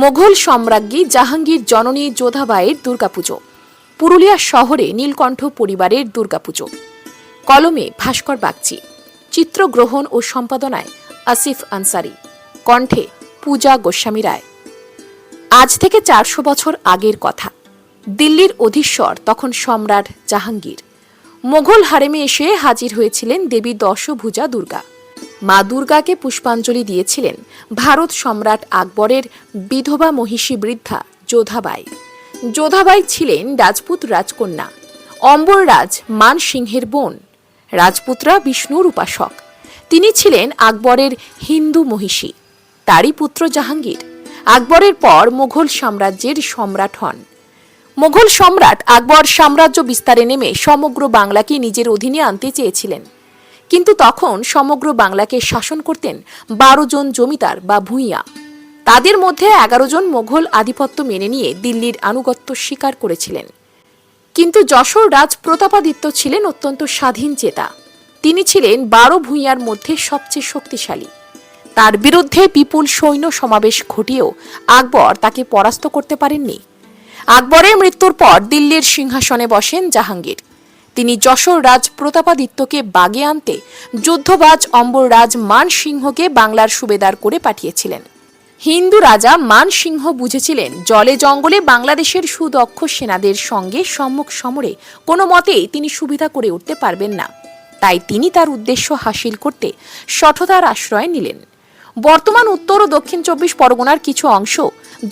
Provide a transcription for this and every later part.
মোঘল সম্রাজ্ঞী জাহাঙ্গীর জননী যোধাবাইয়ের দুর্গাপুজো। পুরুলিয়া শহরে নীলকণ্ঠ পরিবারের দুর্গাপুজো। কলমে ভাস্কর বাগচি। চিত্রগ্রহণ ও সম্পাদনায় আসিফ আনসারি। কণ্ঠে পূজা গোস্বামী রায়। আজ থেকে চারশো বছর আগের কথা। দিল্লির অধীশ্বর তখন সম্রাট জাহাঙ্গীর। মোঘল হারেমে এসে হাজির হয়েছিলেন দেবী দশভুজা দুর্গা। মা দুর্গাকে পুষ্পাঞ্জলি দিয়েছিলেন ভারত সম্রাট আকবরের বিধবা মহিষী বৃদ্ধা যোধাবাই। যোধাবাই ছিলেন রাজপুত রাজকন্যা। অম্বররাজ মান সিংহের বোন। রাজপুতরা বিষ্ণুর উপাসক। তিনি ছিলেন আকবরের হিন্দু মহিষী। তারই পুত্র জাহাঙ্গীর। আকবরের পর মুঘল সাম্রাজ্যের সম্রাট হন। মুঘল সম্রাট আকবর সাম্রাজ্য বিস্তারে নেমে সমগ্র বাংলাকে নিজের অধীনে আনতে চেয়েছিলেন। কিন্তু তখন সমগ্র বাংলাকে শাসন করতেন বারো জন জমিদার বা ভূঁইয়া। তাদের মধ্যে এগারো জন মোঘল আধিপত্য মেনে নিয়ে দিল্লির আনুগত্য স্বীকার করেছিলেন। কিন্তু যশোর রাজ প্রতাপাদিত্য ছিলেন অত্যন্ত স্বাধীন চেতা। তিনি ছিলেন বারো ভূঁইয়ার মধ্যে সবচেয়ে শক্তিশালী। তার বিরুদ্ধে বিপুল সৈন্য সমাবেশ ঘটিয়েও আকবর তাকে পরাস্ত করতে পারেননি। আকবরের মৃত্যুর পর দিল্লির সিংহাসনে বসেন জাহাঙ্গীর। তিনি যশোর রাজ প্রতাপাদিত্যকে বাগে আনতে যুদ্ধবাজ অম্বররাজ মান সিংহকে বাংলার সুবেদার করে পাঠিয়েছিলেন। হিন্দু রাজা মান সিংহ বুঝেছিলেন, জলে জঙ্গলে বাংলাদেশের সুদক্ষ সেনাদের সঙ্গে সম্মুখ সমরে কোনো মতেই তিনি সুবিধা করে উঠতে পারবেন না। তাই তিনি তার উদ্দেশ্য হাসিল করতে সঠতার আশ্রয় নিলেন। বর্তমান উত্তর ও দক্ষিণ চব্বিশ পরগনার কিছু অংশ,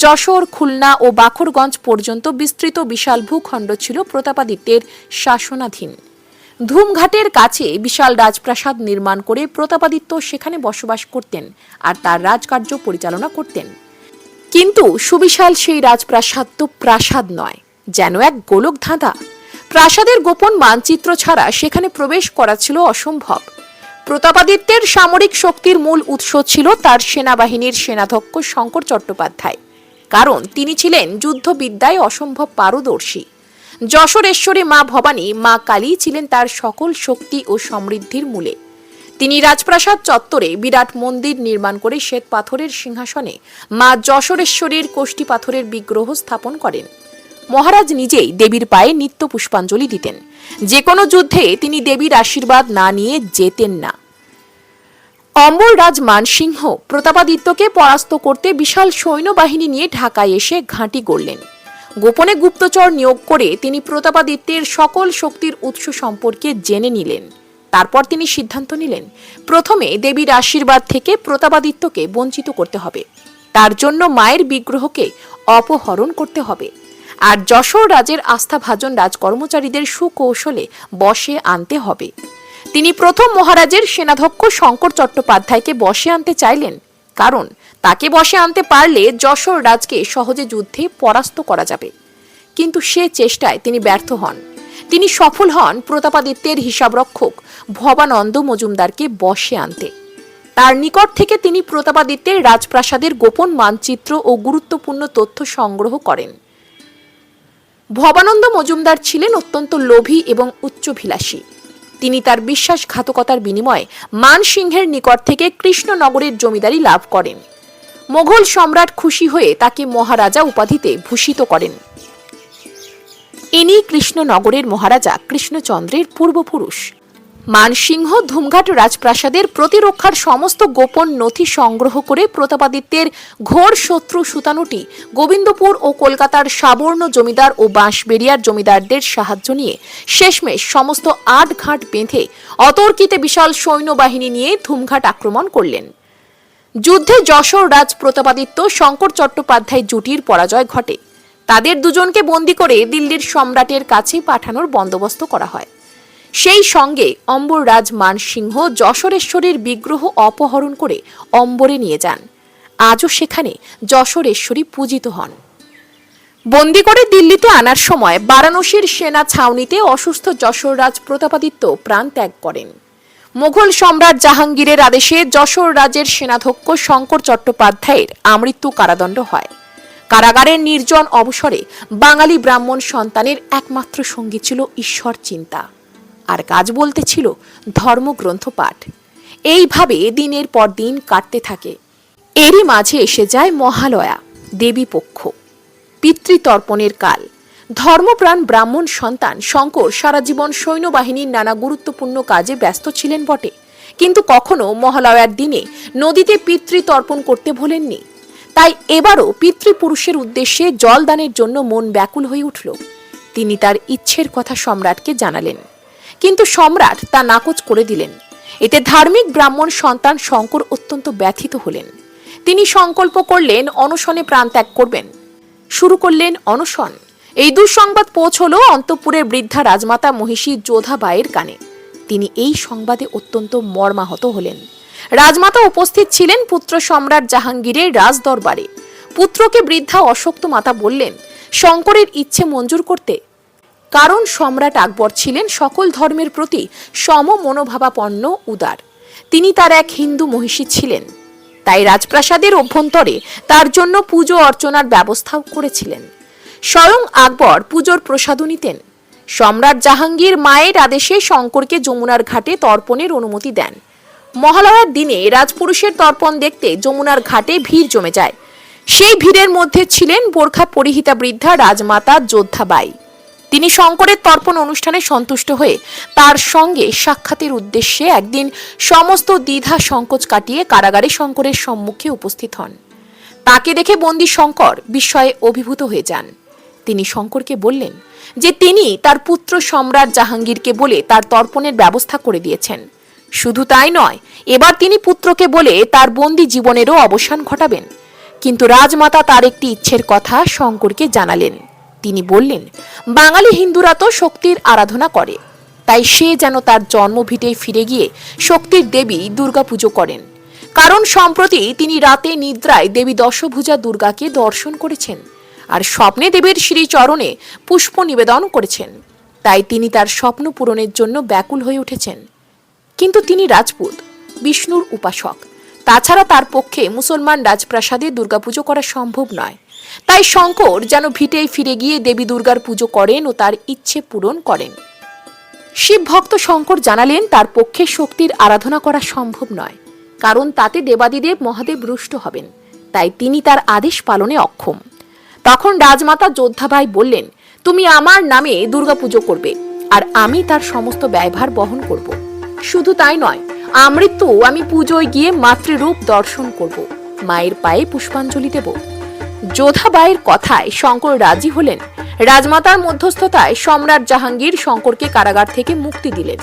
যশোর, খুলনা ও বাখরগঞ্জ পর্যন্ত বিস্তৃত বিশাল ভূখণ্ড ছিল প্রতাপাদিত্যের শাসনাধীন। ধুমঘাটের কাছে বিশাল রাজপ্রাসাদ নির্মাণ করে প্রতাপাদিত্য সেখানে বসবাস করতেন আর তার রাজকার্য পরিচালনা করতেন। কিন্তু সুবিশাল সেই রাজপ্রাসাদ তো প্রাসাদ নয়, যেন এক গোলক ধাঁধা প্রাসাদের গোপন মানচিত্র ছাড়া সেখানে প্রবেশ করা ছিল অসম্ভব। প্রতাপাদিত্যের সামরিক শক্তির মূল উৎস ছিল তার সেনাবাহিনীর সেনাধ্যক্ষ শঙ্কর চট্টোপাধ্যায়। কারণ তিনি ছিলেন যুদ্ধবিদ্যায় অসম্ভব পারদর্শী। যশোরেশ্বরী মা ভবানী, মা কালী ছিলেন তার সকল শক্তি ও সমৃদ্ধির মূলে। তিনি রাজপ্রাসাদ চত্বরে বিরাট মন্দির নির্মাণ করে শ্বেত পাথরের সিংহাসনে মা যশোরেশ্বরীর কোষ্ঠী পাথরের বিগ্রহ স্থাপন করেন। মহারাজ নিজেই দেবীর পায়ে নিত্য পুষ্পাঞ্জলি দিতেন। যে কোনো যুদ্ধে তিনি দেবীর আশীর্বাদ না নিয়ে যেতেন না। অম্বররাজ মানসিংহ প্রতাপাদিত্যকে পরাস্ত করতে বিশাল সৈন্যবাহিনী নিয়ে ঢাকায় এসে ঘাঁটি গড়লেন। গোপনে গুপ্তচর নিয়োগ করে তিনি প্রতাপাদিত্যের সকল শক্তির উৎস সম্পর্কে জেনে নিলেন। তারপর তিনি সিদ্ধান্ত নিলেন, প্রথমে দেবীর আশীর্বাদ থেকে প্রতাপাদিত্যকে বঞ্চিত করতে হবে। তার জন্য মায়ের বিগ্রহকে অপহরণ করতে হবে। আর যশোর রাজের আস্থাভাজন রাজকর্মচারীদের সুকৌশলে বসে আনতে হবে। তিনি প্রথম মহারাজের সেনাধ্যক্ষ শঙ্কর চট্টোপাধ্যায়কে বসে আনতে চাইলেন, কারণ তাকে বসে আনতে পারলে যশোর রাজকে সহজে যুদ্ধে পরাস্ত করা যাবে। কিন্তু সে চেষ্টায় তিনি ব্যর্থ হন। তিনি সফল হন প্রতাপাদিত্যের হিসাবরক্ষক ভবানন্দ মজুমদারকে বসে আনতে। তার নিকট থেকে তিনি প্রতাপাদিত্যের রাজপ্রাসাদের গোপন মানচিত্র ও গুরুত্বপূর্ণ তথ্য সংগ্রহ করেন। ভবানন্দ মজুমদার ছিলেন অত্যন্ত লোভী এবং উচ্চভিলাষী। তিনি তার বিশ্বাসঘাতকতার বিনিময়ে মানসিংহের নিকট থেকে কৃষ্ণনগরের জমিদারি লাভ করেন। মোগল সম্রাট খুশি হয়ে তাকে মহারাজা উপাধিতে ভূষিত করেন। ইনি কৃষ্ণনগরের মহারাজা কৃষ্ণচন্দ্রের পূর্বপুরুষ। মানসিংহ ধুমঘাট রাজপ্রাসাদের প্রতিরক্ষার সমস্ত গোপন নথি সংগ্রহ করে প্রতাপাদিত্যের ঘোর শত্রু সুতানুটি গোবিন্দপুর ও কলকাতার সাবর্ণ জমিদার ও বাঁশবেড়িয়ার জমিদারদের সাহায্য নিয়ে শেষমেশ সমস্ত আট ঘাট বেঁধে অতর্কিতে বিশাল সৈন্যবাহিনী নিয়ে ধুমঘাট আক্রমণ করলেন। যুদ্ধে যশোর রাজ প্রতাপাদিত্য শঙ্কর চট্টোপাধ্যায় জুটির পরাজয় ঘটে। তাদের দুজনকে বন্দি করে দিল্লির সম্রাটের কাছে পাঠানোর বন্দোবস্ত করা হয়। সেই সঙ্গে অম্বররাজ মানসিংহ যশোরেশ্বরীর বিগ্রহ অপহরণ করে অম্বরে নিয়ে যান। আজও সেখানে যশোরেশ্বরী পূজিত হন। বন্দি করে দিল্লিতে আনার সময় বারাণসীর সেনা ছাউনিতে অসুস্থ যশোররাজ প্রতাপাদিত্য প্রাণ ত্যাগ করেন। মুঘল সম্রাট জাহাঙ্গীরের আদেশে যশোর রাজের সেনাধ্যক্ষ শঙ্কর চট্টোপাধ্যায়ের আমৃত্যু কারাদণ্ড হয়। কারাগারের নির্জন অবসরে বাঙালি ব্রাহ্মণ সন্তানের একমাত্র সঙ্গী ছিল ঈশ্বর চিন্তা। আর কাজ বলতে ছিল ধর্মগ্রন্থ পাঠ। এইভাবে দিনের পর দিন কাটতে থাকে। এরই মাঝে এসে যায় মহালয়া দেবী পক্ষ পিতৃতর্পণের কাল। ধর্মপ্রাণ ব্রাহ্মণ সন্তান শঙ্কর সারা জীবন সৈন্যবাহিনীর নানা গুরুত্বপূর্ণ কাজে ব্যস্ত ছিলেন বটে। কিন্তু কখনো মহালয়ার দিনে নদীতে পিতৃতর্পণ করতে ভোলেননি। তাই এবারও পিতৃপুরুষের উদ্দেশ্যে জলদানের জন্য মন ব্যাকুল হয়ে উঠল। তিনি তার ইচ্ছের কথা সম্রাটকে জানালেন। কিন্তু সম্রাট তা নাকচ করে দিলেন। এতে ধার্মিক ব্রাহ্মণ সন্তান শঙ্কর অত্যন্ত ব্যথিত হলেন। তিনি সংকল্প করলেন অনশনে প্রাণত্যাগ করবেন। শুরু করলেন অনশন। এই দুঃসংবাদ পৌঁছল অন্তপুরের বৃদ্ধা রাজমাতা মহিষী যোধাবাইয়ের কানে। তিনি এই সংবাদে অত্যন্ত মর্মাহত হলেন। রাজমাতা উপস্থিত ছিলেন পুত্র সম্রাট জাহাঙ্গীরের রাজদরবারে। পুত্রকে বৃদ্ধা অশক্ত মাতা বললেন, শঙ্করের ইচ্ছে মঞ্জুর করতে কারণ সম্রাট আকবর ছিলেন সকল ধর্মের প্রতি সম মনোভাবাপন্ন উদার। তিনি তার এক হিন্দু মহিষী ছিলেন। তাই রাজপ্রাসাদের অভ্যন্তরে তার জন্য পুজো অর্চনার ব্যবস্থাও করেছিলেন। স্বয়ং আকবর পুজোর প্রসাদও নিতেন সম্রাট জাহাঙ্গীর মায়ের আদেশে শঙ্করকে যমুনার ঘাটে তর্পণের অনুমতি দেন। মহালয়ার দিনে রাজপুরুষের তর্পণ দেখতে যমুনার ঘাটে ভিড় জমে যায়। সেই ভিড়ের মধ্যে ছিলেন বোরখা পরিহিতা বৃদ্ধা রাজমাতা যোদ্ধাবাই। তিনি শঙ্করের তর্পণ অনুষ্ঠানে সন্তুষ্ট হয়ে তার সঙ্গে সাক্ষাতের উদ্দেশ্যে একদিন সমস্ত দ্বিধা সংকোচ কাটিয়ে কারাগারে শঙ্করের সম্মুখে উপস্থিত হন। তাকে দেখে বন্দি শঙ্কর বিস্ময়ে অভিভূত হয়ে যান। তিনি শঙ্করকে বললেন যে তিনি তার পুত্র সম্রাট জাহাঙ্গীরকে বলে তার তর্পণের ব্যবস্থা করে দিয়েছেন। শুধু তাই নয়, এবার তিনি পুত্রকে বলে তার বন্দি জীবনেরও অবসান ঘটাবেন। কিন্তু রাজমাতা তার একটি ইচ্ছের কথা শঙ্করকে জানালেন। তিনি বললেন, বাঙালি হিন্দুরা তো শক্তির আরাধনা করে। তাই সে যেন তার জন্মভিটে ফিরে গিয়ে শক্তির দেবী দুর্গা পুজো করেন। কারণ সম্প্রতি তিনি রাতে নিদ্রায় দেবী দশভুজা দুর্গাকে দর্শন করেছেন আর স্বপ্নে দেবীর শ্রীচরণে পুষ্প নিবেদন করেছেন। তাই তিনি তার স্বপ্ন পূরণের জন্য ব্যাকুল হয়ে উঠেছেন। কিন্তু তিনি রাজপুত, বিষ্ণুর উপাসক। তাছাড়া তার পক্ষে মুসলমান রাজপ্রাসাদে দুর্গাপুজো করা সম্ভব নয়। তাই শঙ্কর যেন ভিটে ফিরে গিয়ে দেবী দুর্গার পুজো করেন ও তার ইচ্ছে পূরণ করেন। শিব ভক্ত শঙ্কর জানালেন, তার পক্ষে শক্তির আরাধনা করা সম্ভব নয়, কারণ তাতে দেবাদিদেব মহাদেব রুষ্ট হবেন, তাই তিনি তার আদেশ পালনে অক্ষম। তখন রাজমাতা যোদ্ধাবাই বললেন, তুমি আমার নামে দুর্গাপুজো করবে, আর আমি তার সমস্ত ব্যয়ভার বহন করব। শুধু তাই নয় আমৃত্যু আমি পুজোয় গিয়ে মাতৃরূপ দর্শন করব, মায়ের পায়ে পুষ্পাঞ্জলি দেব। যোধাবাইয়ের কথায় শঙ্কর রাজি হলেন। রাজমাতার মধ্যস্থতায় সম্রাট জাহাঙ্গীর শঙ্করকে কারাগার থেকে মুক্তি দিলেন।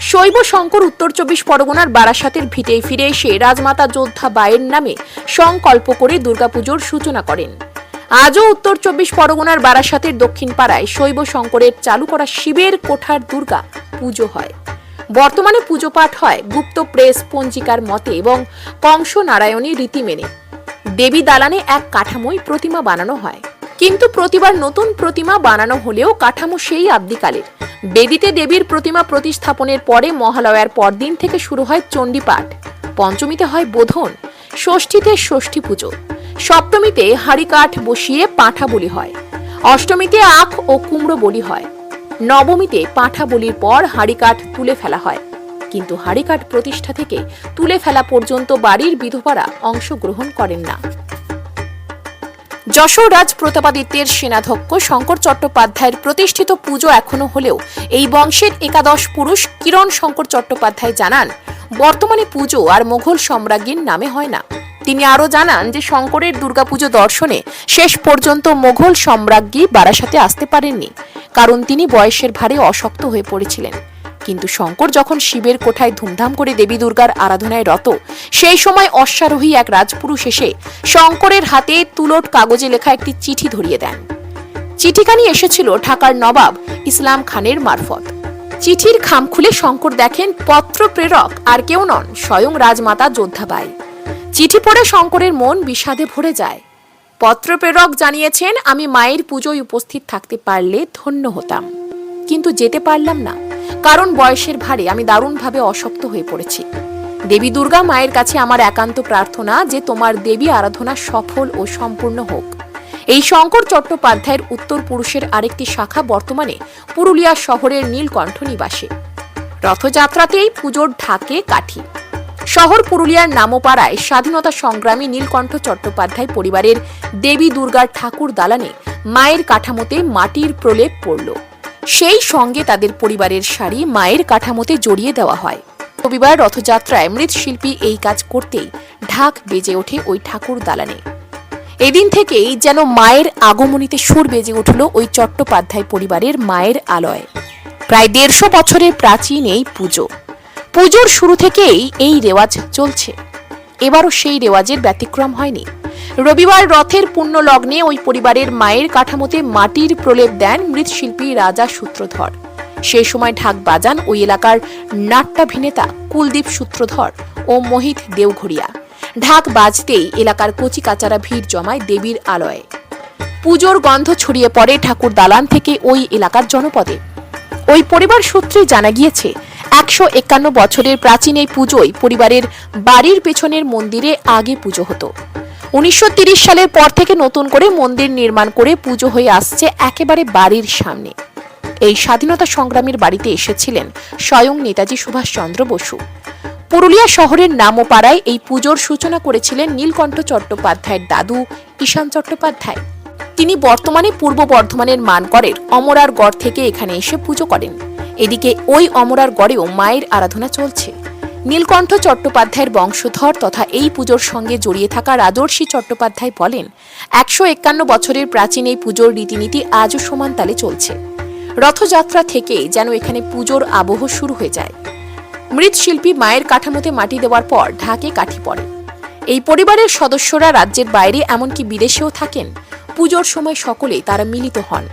শৈব শঙ্কর উত্তর চব্বিশ পরগনার বারাসাতের ভিটে ফিরে এসে রাজমাতা যোদ্ধা বায়ের নামে সংকল্প করে দুর্গাপুজোর সূচনা করেন। আজও উত্তর চব্বিশ পরগনার বারাসাতের দক্ষিণ পাড়ায় শৈব শঙ্করের চালু করা শিবের কোঠার দুর্গা পুজো হয়। বর্তমানে পুজো পাঠ হয় গুপ্ত প্রেস পঞ্জিকার মতে এবং কংস নারায়ণী রীতি মেনে। দেবী দালানে এক কাঠামোই প্রতিমা বানানো হয়। কিন্তু প্রতিবার নতুন প্রতিমা বানানো হলেও কাঠামো সেই আদ্যিকালের। বেদিতে দেবীর প্রতিমা প্রতিস্থাপনের পরে মহালয়ার পরদিন থেকে শুরু হয় চণ্ডীপাঠ। পঞ্চমীতে হয় বোধন, ষষ্ঠীতে ষষ্ঠী পুজো। সপ্তমীতে হাড়ি কাঠ বসিয়ে পাঁঠা বলি হয়। অষ্টমীতে আখ ও কুমড়ো বলি হয়। নবমীতে পাঁঠা বলির পর হাড়ি কাঠ তুলে ফেলা হয়। কিন্তু হাড়ি কাঠ প্রতিষ্ঠা থেকে তুলে ফেলা পর্যন্ত বাড়ির বিধবারা অংশগ্রহণ করেন না। যশোর রাজ প্রতাপাদিত্যের সেনাধ্যক্ষ শঙ্কর চট্টোপাধ্যায়ের প্রতিষ্ঠিত পুজো এখনও হলেও এই বংশের একাদশ পুরুষ কিরণ শঙ্কর চট্টোপাধ্যায় জানান, বর্তমানে পুজো আর মোঘল সম্রাজ্ঞীর নামে হয় না। তিনি আরও জানান যে শঙ্করের দুর্গাপুজো দর্শনে শেষ পর্যন্ত মোঘল সম্রাজ্ঞী বারাসাতে আসতে পারেননি, কারণ তিনি বয়সের ভারে অশক্ত হয়ে পড়েছিলেন। কিন্তু শঙ্কর যখন শিবের কোঠায় ধুমধাম করে দেবী দুর্গার আরাধনায় রত, সেই সময় অশ্বারোহী এক রাজপুরুষ এসে শঙ্করের হাতে তুলোট কাগজে লেখা একটি চিঠি ধরিয়ে দেন। চিঠিখানি এসেছিল ঢাকার নবাব ইসলাম খানের মারফত। চিঠির খাম খুলে শঙ্কর দেখেন পত্র প্রেরক আর কেউ নন, স্বয়ং রাজমাতা যোদ্ধাবাই। চিঠি পড়ে শঙ্করের মন বিষাদে ভরে যায়। পত্রপ্রেরক জানিয়েছেন, আমি মায়ের পুজোয় উপস্থিত থাকতে পারলে ধন্য হতাম, কিন্তু যেতে পারলাম না। কারণ বয়সের ভারে আমি দারুণভাবে অশক্ত হয়ে পড়েছি। দেবী দুর্গা মায়ের কাছে আমার একান্ত প্রার্থনা যে তোমার দেবী আরাধনা সফল ও সম্পূর্ণ হোক। এই শঙ্কর চট্টোপাধ্যায়ের উত্তর পুরুষের আরেকটি শাখা বর্তমানে পুরুলিয়া শহরের নীলকণ্ঠ নিবাসে। রথযাত্রাতেই পুজোর ঢাকে কাঠি। শহর পুরুলিয়ার নামোপাড়ায় স্বাধীনতা সংগ্রামী নীলকণ্ঠ চট্টোপাধ্যায় পরিবারের দেবী দুর্গার ঠাকুর দালানে মায়ের কাঠামোতে মাটির প্রলেপ পড়ল। সেই সঙ্গে তাদের পরিবারের শাড়ি মায়ের কাঠামোতে জড়িয়ে দেওয়া হয়। রবিবার রথযাত্রায় মৃৎশিল্পী এই কাজ করতেই ঢাক বেজে ওঠে ওই ঠাকুর দালানে। এদিন থেকেই যেন মায়ের আগমনীতে সুর বেজে উঠল ওই চট্টোপাধ্যায় পরিবারের মায়ের আলয়। প্রায় দেড়শো বছরের প্রাচীন এই পুজো। পুজোর শুরু থেকেই এই রেওয়াজ চলছে। এবারও সেই রেওয়াজের ব্যতিক্রম হয়নি। রবিবার রথের পুণ্য লগ্নে ওই পরিবারের মায়ের কাঠামোতে মাটির প্রলেপ দেন মৃৎশিল্পী রাজা সূত্রধর। সেই সময় ঢাক বাজান ওই এলাকার নাট্যাভিনেতা কুলদীপ সূত্রধর ও মোহিত দেওঘড়িয়া। ঢাক বাজতেই এলাকার কচি কাচারা ভিড় জমায় দেবীর আলয়ে। পুজোর গন্ধ ছড়িয়ে পড়ে ঠাকুর দালান থেকে ওই এলাকার জনপদে। ওই পরিবার সূত্রে জানা গিয়েছে, একশো একান্ন বছরের প্রাচীন এই পুজোয় পরিবারের বাড়ির পেছনের মন্দিরে আগে পুজো হতো। উনিশশো সালের পর থেকে নতুন করে মন্দির নির্মাণ করে পুজো হয়ে আসছে একেবারে বাড়ির সামনে। এই স্বাধীনতা সংগ্রামীর বাড়িতে এসেছিলেন স্বয়ং নেতাজি সুভাষচন্দ্র বসু। পুরুলিয়া শহরের নামোপাড়ায় এই পুজোর সূচনা করেছিলেন নীলকণ্ঠ চট্টোপাধ্যায়ের দাদু ঈশান চট্টোপাধ্যায়। তিনি বর্তমানে পূর্ব বর্ধমানের মানকরের অমরার গড় থেকে এখানে এসে পুজো করেন। এদিকে ওই অমরার গড়েও মায়ের আরাধনা চলছে। নীলকণ্ঠ চট্টোপাধ্যায়ের বংশধর তথা এই পুজোর সঙ্গে জড়িয়ে থাকা রাজর্ষি চট্টোপাধ্যায় বলেন, একশো একান্ন বছরের প্রাচীন এই পুজোর রীতিনীতি আজও সমান তালে চলছে। রথযাত্রা থেকে যেন এখানে পুজোর আবহ শুরু হয়ে যায়। মৃৎশিল্পী মায়ের কাঠামোতে মাটি দেওয়ার পর ঢাকে কাঠি পড়ে। এই পরিবারের সদস্যরা রাজ্যের বাইরে এমনকি বিদেশেও থাকেন। পুজোর সময় সকলেই তারা মিলিত হন।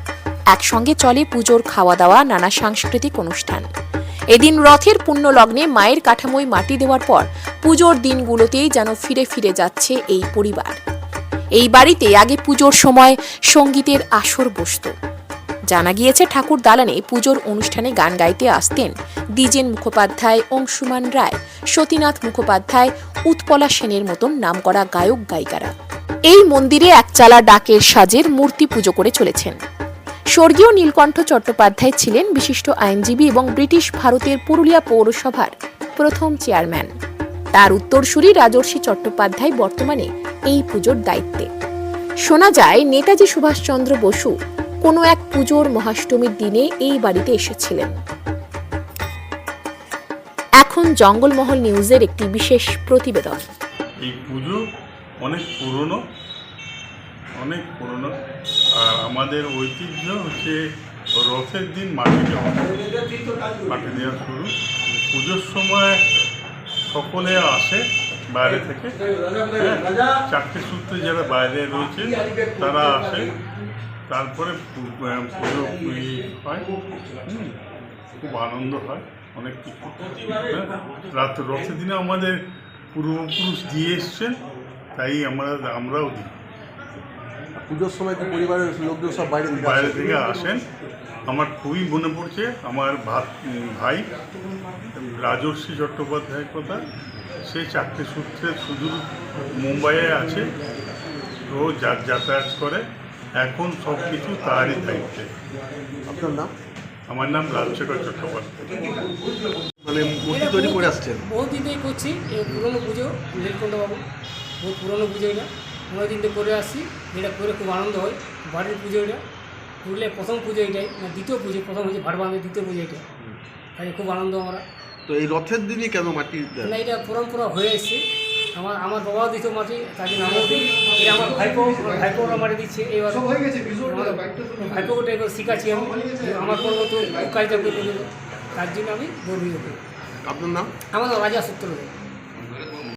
একসঙ্গে চলে পুজোর খাওয়া দাওয়া নানা সাংস্কৃতিক অনুষ্ঠান। এদিন রথের পুণ্য লগ্নে মায়ের কাঠামোয় মাটি দেওয়ার পর পুজোর দিনগুলোতেই যেন ফিরে ফিরে যাচ্ছে এই পরিবার। এই বাড়িতে আগে পুজোর সময় সঙ্গীতের আসর বসত। জানা গিয়েছে ঠাকুর দালানে পুজোর অনুষ্ঠানে গান গাইতে আসতেন দ্বিজেন মুখোপাধ্যায়, অংশুমান রায়, সতীনাথ মুখোপাধ্যায়, উৎপলা সেনের মতন নামকরা গায়ক, গায়িকারা। এই মন্দিরে একচালা ডাকের সাজের মূর্তি পুজো করে চলেছেন। স্বর্গীয় নীলকণ্ঠ চট্টোপাধ্যায় ছিলেন বিশিষ্ট আইনজীবী এবং ব্রিটিশ ভারতের পুরুলিয়া পৌরসভার প্রথম চেয়ারম্যান। তার উত্তরসূরি রাজর্ষি চট্টোপাধ্যায় বর্তমানে এই পুজোর দায়িত্বে। শোনা যায়, নেতাজি সুভাষচন্দ্র বসু কোনো এক পুজোর মহাষ্টমীর দিনে এই বাড়িতে এসেছিলেন। এখন জঙ্গলমহল নিউজের একটি বিশেষ প্রতিবেদন। এই পুজো অনেক পুরনো অনেক পুরনো। আমাদের ঐতিহ্য হচ্ছে রথের দিন মাটি দেওয়া মাটি দেওয়া শুরু। পুজোর সময় সকলে আসে বাইরে থেকে। হ্যাঁ, চারটে সূত্রে যারা বাইরে রয়েছে তারা আসে। তারপরে পুজো হয়। খুব আনন্দ হয় অনেক কিছু। হ্যাঁ, রাত রথের দিনে আমাদের পূর্বপুরুষ দিয়ে এসছেন তাই আমরা আমরাও দিই। পুজোর সময় তো পরিবারের লোকজন সব বাইরে থেকে বাইরে থেকে আসেন। আমার খুবই মনে পড়ছে আমার ভাত ভাই রাজর্ষি চট্টোপাধ্যায়ের কথা সে চারটে সূত্রে শুধু মুম্বাইয়ে আছে ও যা- যাতায়াত করে এখন সব কিছু তারই দায়িত্বে। আপনার নাম? আমার নাম লালশেখর চট্টোপাধ্যায়। মানে মূর্তি তৈরি করে আসছেন? দিন করছি এই পুরনো পুজো নীলকণ্ঠবাবু। বহুত পুরনো পুজো এটা অনেক দিন থেকে করে আসছি এটা করে খুব আনন্দ হয়। বাড়ির পুজো এটা। পুরুলিয়ার প্রথম পুজো এটাই না দ্বিতীয় পুজো প্রথম হচ্ছে ভাটবান্ধের দ্বিতীয় পুজো এটা। তাই খুব আনন্দ আমরা। তো এই রথের দিনই কেন মাটি না এটা পরম্পরা হয়ে এসছে। আমার আমার বাবাও দিত মাটি তাকে নামও দিই। এটা আমার ভাইপো আমার ভাইপো ওরা মাটি দিচ্ছে। এবার আমার ভাইপোকে টাইপের শিখাচ্ছি আমি। আমার পরবর্তী কাজটা করে তার জন্য আমি গর্বিত। করি আপনার নাম? আমার নাম রাজা সূত্র